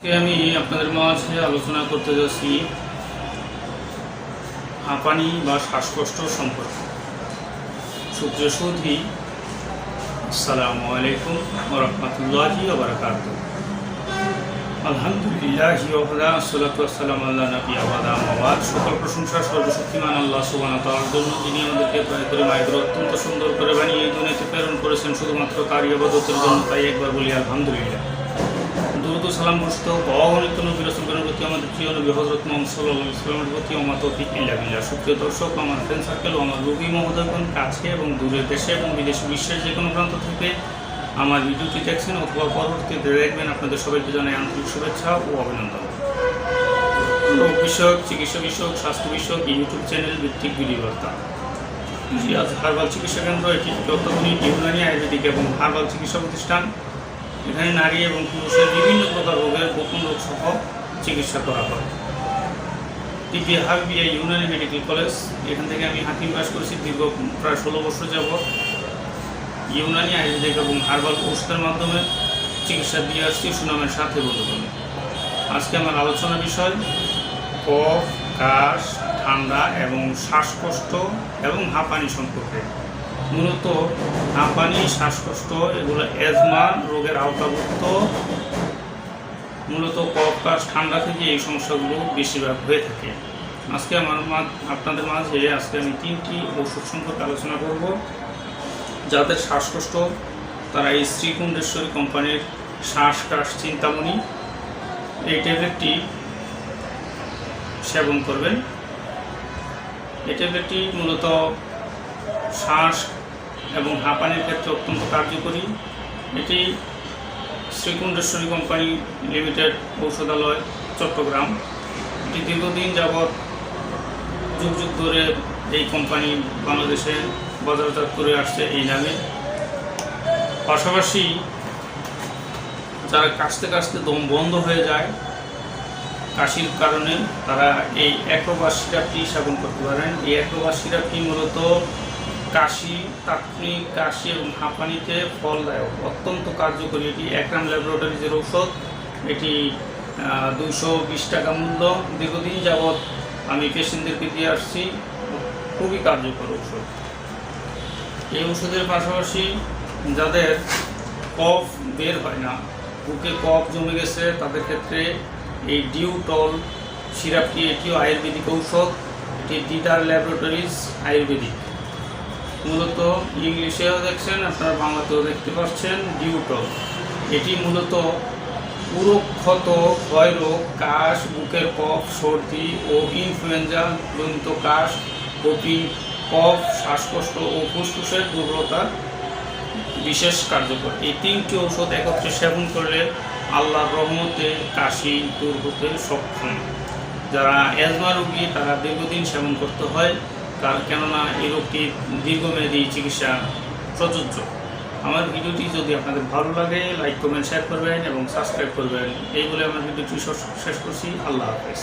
আমি আপনাদের মাঝে আলোচনা করতে যাচ্ছি হাঁপানি বা শ্বাসকষ্ট সম্পর্কে। সুপ্রিয় সৌধি, আসসালামু আলাইকুম ওরহমতুল্লাহি ওবরাকাত আলহামদুলিল্লাহ ওহদা আসসালাম আল্লাহ নবী আবাদা মাওয়াদ সকল প্রশংসা, সর্বশক্তিমান আল্লাহ ওয়া তাআলার জন্য, যিনি আমাদেরকে দয়া করে মায়ের অত্যন্ত সুন্দর করে বানিয়ে, দুনিয়াতে প্রেরণ করেছেন, শুধুমাত্র তার ইবাদতের জন্য। তাই একবার বলি, আলহামদুলিল্লাহ। দুরুদ ও সালাম বসত অগণিত নবী রসুলের প্রতি আমাদের প্রিয় নবী হজরত মোহাম্মদ সাল্লাহ ইসলামের প্রতি আমার তৌফিক ইল্লা বিল্লাহ সুপ্রিয় দর্শক, আমার ফ্রেন্ড সার্কেল আমার রোগী মহোদয়গণ কাছে এবং দূরের দেশে এবং বিদেশে বিশ্বের যে কোনো প্রান্ত থেকে আমার ভিডিওটি দেখছেন অথবা পরবর্তীতে দেখবেন। আপনাদের সবাইকে জানাই আন্তরিক শুভেচ্ছা ও অভিনন্দন। রোগ বিষয়ক, চিকিৎসা বিষয়ক, স্বাস্থ্য বিষয়ক ইউটিউব চ্যানেল ভিত্তিক ভিডিও হার্বাল চিকিৎসা কেন্দ্র, এটি অত্যাধুনিক ইউনানি আয়ুর্বেদিক এবং হার্বাল চিকিৎসা প্রতিষ্ঠান। এখানে নারী এবং পুরুষের বিভিন্ন প্রকার রোগের গোপন রোগ সহ চিকিৎসা করা হয়। টিপি হাবিয়া ইউনানি মেডিকেল কলেজ, এখান থেকে আমি হাকিম পাস করেছি দীর্ঘ প্রায় ষোলো বছর যাবৎ। ইউনানি আয়ুর্বেদিক এবং হার্বাল ঔষধের মাধ্যমে চিকিৎসা দিয়ে আসছি সুনামের সাথে বন্ধুগণ। আজকে আমার আলোচনা বিষয়, কফ, কাশ, ঠান্ডা এবং শ্বাসকষ্ট এবং হাঁপানি সম্পর্কে। মূলত হাঁপানি, শ্বাসকষ্ট, এগুলো অ্যাজমা রোগের আওতাভুক্ত। মূলত কফ, কাশ, ঠান্ডা থেকে এই সমস্যাগুলো বেশিরভাগ হয়ে থাকে। আজকে আমার আপনাদের মাঝে আজকে আমি তিনটি ওষুধ সম্পর্কে আলোচনা করব যাদের শ্বাসকষ্ট, তারা এই শ্রীকুণ্ডেশ্বরী কোম্পানির শ্বাস কাশ চিন্তামণি, এই ট্যাবলেটটি সেবন করবেন। এই ট্যাবলেটটি মূলত শ্বাস এবং হাঁপানির ক্ষেত্রে অত্যন্ত কার্যকরী। এটি শ্রীকুণ্ডেশ্বরী কোম্পানি লিমিটেড ঔষধালয়, চট্টগ্রাম। এটি দীর্ঘদিন যাবৎ যুগ যুগ ধরে এই কোম্পানি বাংলাদেশে বাজারজাত করে আসছে এই নামে। পাশাপাশি যারা কাশতে কাশতে দম বন্ধ হয়ে যায়, কাশির কারণে তারা এই অ্যাক্রোবাস সিরাপটি সেবন করতে পারেন। এই অ্যাক্রোবাস সিরাপটি মূলত কাশি, তাৎক্ষণিক কাশি এবং হাঁপানিতে ফলদায়ক অত্যন্ত কার্যকরী এটি একরাম ল্যাবরেটরিজের ঔষধ। এটি দুশো বিশ টাকা মূল্য। দীর্ঘদিন যাবৎ আমি পেশেন্টদেরকে দিয়ে আসছি। খুবই কার্যকর ঔষধ। এই ওষুধের পাশাপাশি যাদের কফ বের হয় না, বুকে কফ জমে গেছে, তাদের ক্ষেত্রে এই ডিউটল সিরাপটি এটিও আয়ুর্বেদিক ঔষধ। এটি ডিটার ল্যাবরেটরিজ আয়ুর্বেদিক। মূলত ইংলিশেও দেখছেন, আপনারা বাংলাতেও দেখতে পাচ্ছেন ডিউটল এটি মূলত পুরক্ষত ক্ষয়রোগ কাশ, বুকের কফ, সর্দি ও ইনফ্লুয়েঞ্জা জনিত কাশ কপি কফ, শ্বাসকষ্ট ও ফুসফুসের দুর্বলতার বিশেষ কার্যকর। এই তিনটি ঔষধ একত্রে সেবন করলে আল্লাহর রহমতে কাশি দূর হতে সক্ষম। যারা অ্যাজমা রোগী, তারা দীর্ঘদিন সেবন করতে হয়। কার কেননা এই রোগটি দীর্ঘমেয়াদী চিকিৎসা প্রযোজ্য। আমার ভিডিওটি যদি আপনাদের ভালো লাগে লাইক কমেন্ট শেয়ার করবেন এবং সাবস্ক্রাইব করবেন। এই বলে আমার ভিডিওটি শেষ করছি। আল্লাহ হাফেজ।